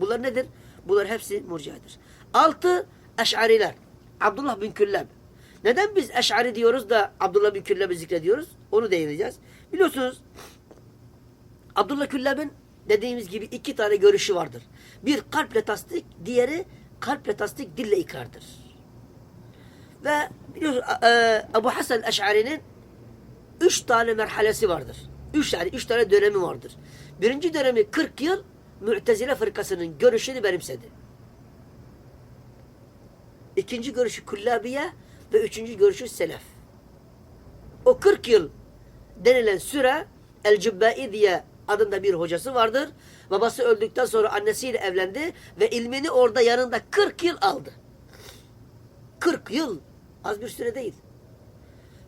Bunlar nedir? Bunlar hepsi murciadır. Altı eş'ariler. Abdullah bin Külleb. Neden biz eş'ari diyoruz da Abdullah bin Külleb'i zikrediyoruz? Onu değineceğiz. Biliyorsunuz Abdullah Külleb'in dediğimiz gibi iki tane görüşü vardır. Bir kalple tasdik, diğeri kalple tasdik, dille ikrardır. Ve biliyorsunuz e, Ebu Hasan Eş'ari'nin üç tane merhalesi vardır. Üç tane, üç tane dönemi vardır. Birinci dönemi 40 yıl Mu'tezile fırkasının görüşünü benimsedi. İkinci görüşü Kullabiye ve üçüncü görüşü Selef. O 40 yıl denilen süre El Cübbe'i diye adında bir hocası vardır. Babası öldükten sonra annesiyle evlendi ve ilmini orada yanında 40 yıl aldı. 40 yıl az bir süre değil.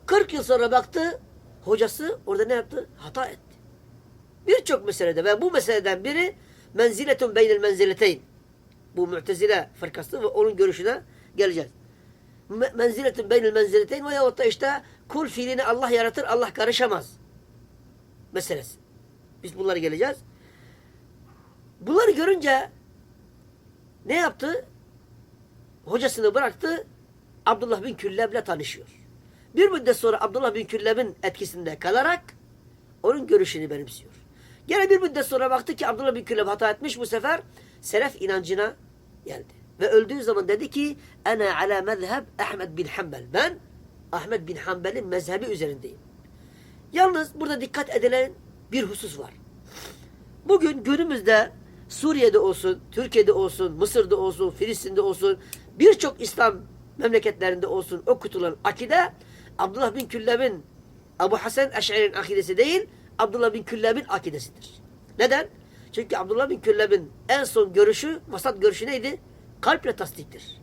40 yıl sonra baktı hocası orada ne yaptı? Hata etti. Birçok meselede ve bu meseleden biri menziletun beynel menzileteyn. Bu Mu'tezile fırkası ve onun görüşüne geleceğiz. Me- Menziletun beynel menzileteyn veyahut da işte kul fiilini Allah yaratır, Allah karışamaz meselesi. Biz bunlara geleceğiz. Bunları görünce ne yaptı? Hocasını bıraktı. Abdullah bin Külleb'le tanışıyor. Bir müddet sonra Abdullah bin Külleb'in etkisinde kalarak onun görüşünü benimsiyor. Gene bir müddet sonra baktı ki Abdullah bin Külleb hata etmiş bu sefer selef inancına geldi. Ve öldüğü zaman dedi ki Ana ala mezheb Ahmed bin Hanbel. Ben Ahmed bin Hanbel'in mezhebi üzerindeyim. Yalnız burada dikkat edilen bir husus var. Bugün günümüzde Suriye'de olsun, Türkiye'de olsun, Mısır'da olsun, Filistin'de olsun, birçok İslam memleketlerinde olsun okutulan akide Abdullah bin Külleb'in Ebu Hasan Eş'ari'nin akidesi değil, Abdullah bin Külleb'in akidesidir. Neden? Çünkü Abdullah bin Külleb'in en son görüşü, vasat görüşü neydi? Kalple tasdiktir.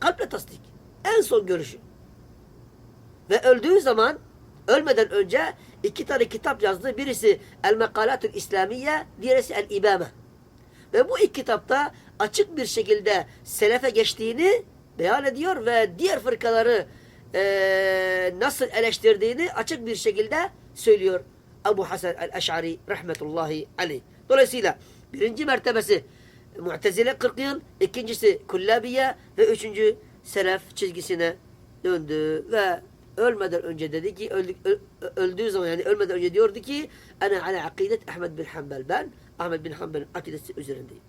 Kalple tasdik. En son görüşü. Ve öldüğü zaman ölmeden önce iki tane kitap yazdı. Birisi El Mekalatül İslamiye, diğerisi El İbame. Ve bu iki kitapta açık bir şekilde selefe geçtiğini beyan ediyor ve diğer fırkaları eee, nasıl eleştirdiğini açık bir şekilde söylüyor Ebu Hasan el-Eş'ari rahmetullahi aleyh. Dolayısıyla birinci mertebesi Mu'tezile 40 yıl, ikincisi Kullabiye ve üçüncü Selef çizgisine döndü ve ölmeden önce dedi ki öldük, öldüğü zaman yani ölmeden önce diyordu ki ana ala akidet Ahmed bin Hanbel ben Ahmed bin Hanbel'in akidesi üzerindeyim.